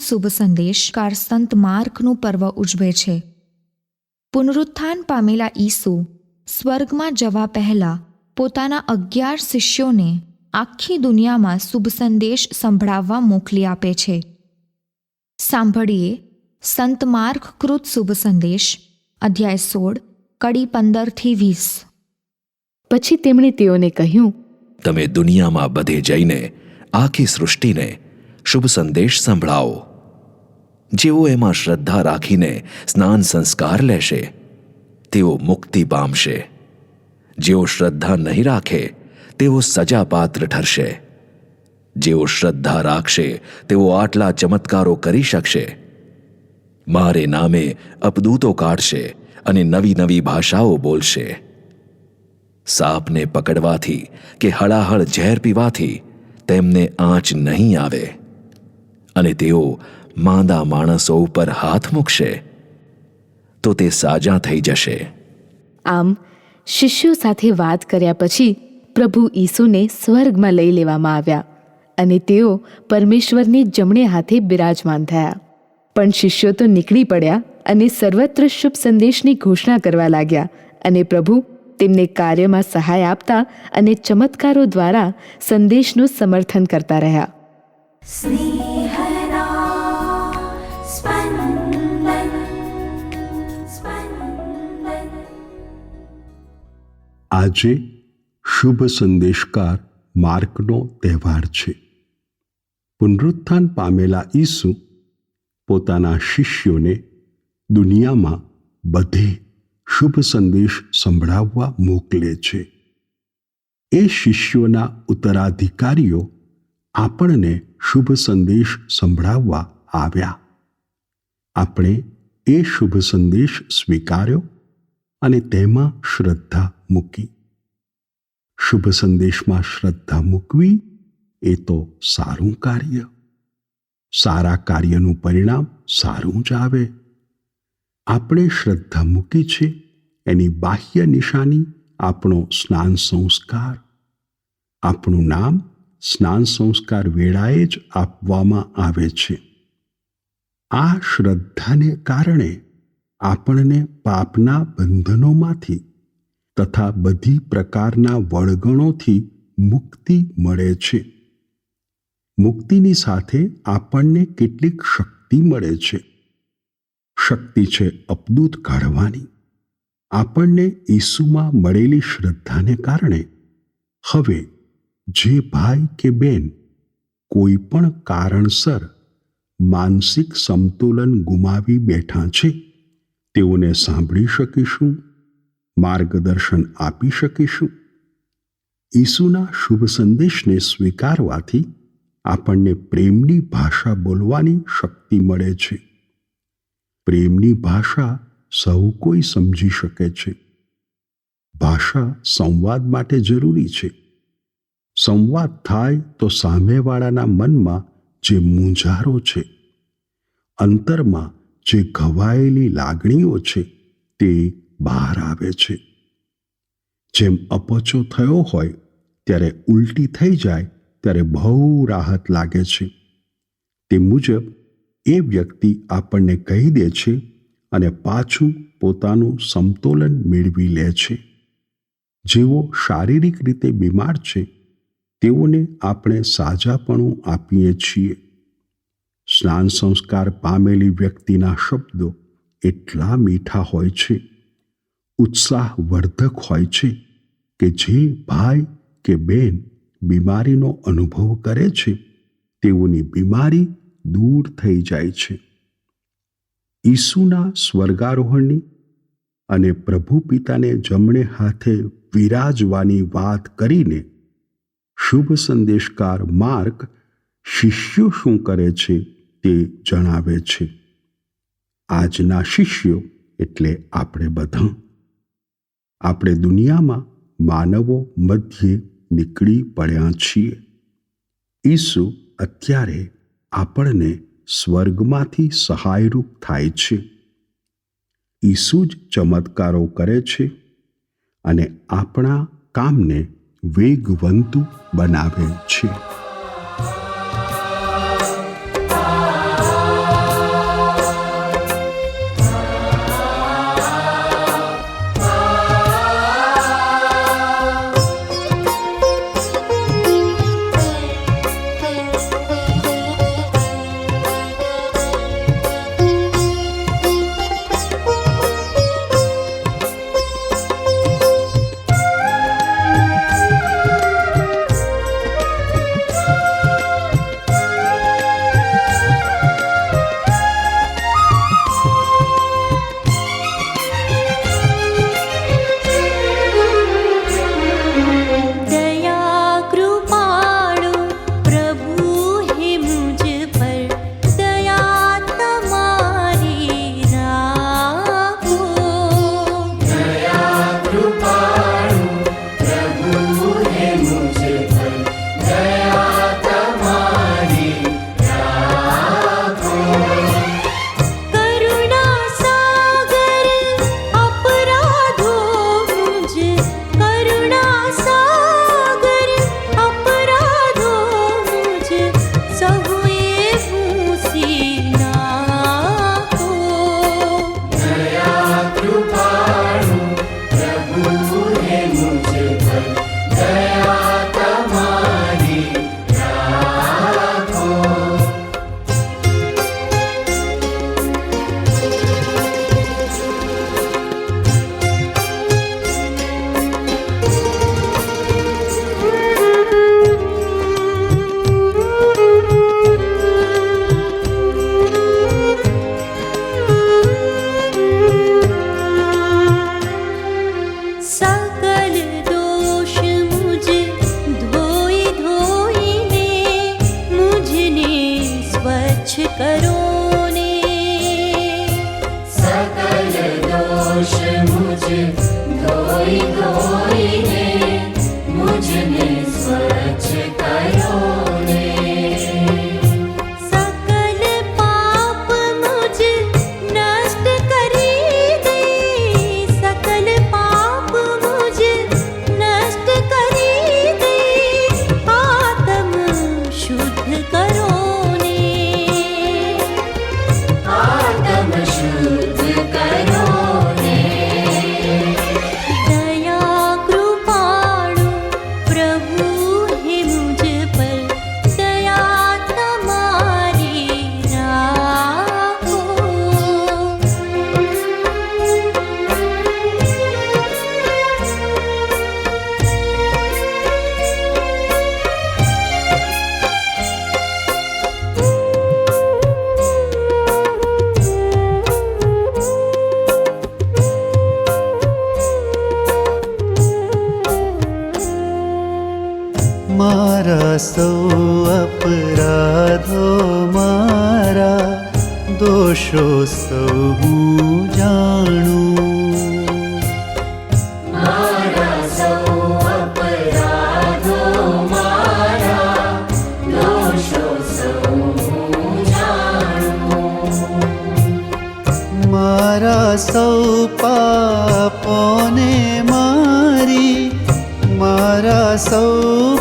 શુભ સંદેશકાર સંત માર્કનું પર્વ ઉજવે છે. પુનરુત્થાન પામેલા ઈસુ સ્વર્ગમાં જવા પહેલા પોતાના અગિયાર શિષ્યોને આખી દુનિયામાં શુભ સંદેશ સંભળાવવા મોકલી આપે છે. સાંભળીએ સંત માર્ક કૃત શુભ સંદેશ અધ્યાય સોળ કડી પંદરથી વીસ. પછી તેમણે તેઓને કહ્યું તમે દુનિયામાં બધે જઈને આખી સૃષ્ટિને શુભ સંદેશ સંભળાવો. જેઓ એમાં શ્રદ્ધા રાખીને સ્નાન સંસ્કાર લેશે, તેઓ મુક્તિ પામશે. જેઓ શ્રદ્ધા નહીં રાખે, તેઓ સજાપાત્ર ઠરશે. જેઓ શ્રદ્ધા રાખશે, તેઓ આટલા ચમત્કારો કરી શકશે. મારે નામે અપદૂતો કાઢશે અને નવી નવી ભાષાઓ બોલશે. સાપને પકડવાથી કે હળાહળ ઝેર પીવાથી તેમને આંચ નહીં આવે. અને તેઓ માંદા માણસો ઉપર હાથ મૂકશે તો તે સાજા થઈ જશે. આમ શિષ્યો સાથે વાત કર્યા પછી પ્રભુ ઈસુને સ્વર્ગમાં લઈ લેવામાં આવ્યા અને તેઓ પરમેશ્વરની જમણે હાથે બિરાજમાન થયા. પણ શિષ્યો તો નીકળી પડ્યા અને સર્વત્ર શુભ સંદેશની ઘોષણા કરવા લાગ્યા અને પ્રભુ તેમને કાર્યમાં સહાય આપતા અને ચમત્કારો દ્વારા સંદેશનું સમર્થન કરતા રહ્યા. આજે શુભ સંદેશકાર માર્કનો તહેવાર છે. પુનરુત્થાન પામેલા ઈસુ પોતાના શિષ્યોને દુનિયામાં બધે શુભ સંદેશ સંભળાવવા મોકલે છે. એ શિષ્યોના ઉત્તરાધિકારીઓ આપણને શુભ સંદેશ સંભળાવવા આવ્યા. આપણે એ શુભ સંદેશ સ્વીકાર્યો અને તેમાં શ્રદ્ધા મૂકી. શુભ સંદેશમાં શ્રદ્ધા મૂકવી એ તો સારું કાર્ય. સારા કાર્યનું પરિણામ સારું જ આવે. આપણે શ્રદ્ધા મૂકી છે એની બાહ્ય નિશાની આપણો સ્નાન સંસ્કાર. આપણું નામ સ્નાન સંસ્કાર વેળાએ જ આપવામાં આવે છે. આ શ્રદ્ધાને કારણે આપણને પાપના બંધનોમાંથી તથા બધી પ્રકારના વળગણોથી મુક્તિ મળે છે. મુક્તિની સાથે આપણને કેટલીક શક્તિ મળે છે. શક્તિ છે અપદૂત કાઢવાની. આપણને ઈસુમાં મળેલી શ્રદ્ધાને કારણે હવે જે ભાઈ કે બેન કોઈ પણ કારણસર માનસિક સંતુલન ગુમાવી બેઠા છે, તેઓને સાંભળી શકીશું. માર્ગદર્શન આપી શકીશું. ઈસુના શુભ સંદેશને સ્વીકારવાથી આપણને પ્રેમની ભાષા બોલવાની શક્તિ મળે છે. પ્રેમની ભાષા સૌ કોઈ સમજી શકે છે. ભાષા સંવાદ માટે જરૂરી છે. સંવાદ થાય તો સામેવાળાના મનમાં જે મૂંઝારો છે, અંતરમાં જે ઘવાયેલી લાગણીઓ છે તે બહાર આવે છે. જેમ અપચો થયો હોય, ત્યારે ઉલટી થઈ જાય, ત્યારે બહુ રાહત લાગે છે. તે મુજબ, એ વ્યક્તિ આપણને કહી દે છે અને પાછું પોતાનું સમતોલન મેળવી લે છે. જેઓ શારીરિક રીતે બીમાર છે, તેઓને આપણે સાજાપણું આપીએ છીએ. સ્નાન સંસ્કાર પામેલી વ્યક્તિના શબ્દો એટલા મીઠા હોય છે. ઉત્સાહવર્ધક હોય છે કે જે ભાઈ કે બેન બીમારીનો અનુભવ કરે છે, તેઓની બીમારી દૂર થઈ જાય છે. ઈસુના સ્વર્ગારોહણની અને પ્રભુ પિતાને જમણે હાથે વિરાજવાની વાત કરીને શુભ સંદેશકાર માર્ક શિષ્યો શું કરે છે તે જણાવે છે. આજના શિષ્યો એટલે આપણે બધા. આપણે દુનિયામાં માનવો મધ્યે નીકળી પડ્યા છીએ. ઈસુ અત્યારે આપણને સ્વર્ગમાંથી સહાયરૂપ થાય છે. ઈસુ જ ચમત્કારો કરે છે અને આપણા કામને વેગવંતુ બનાવે છે. स्वच्छ करो ने सकल दोष मुझ धोई धोईने અપરાધો મારા દોષો સૌ હું જાણું. મારા સૌ પાપોને મારી મારા સૌ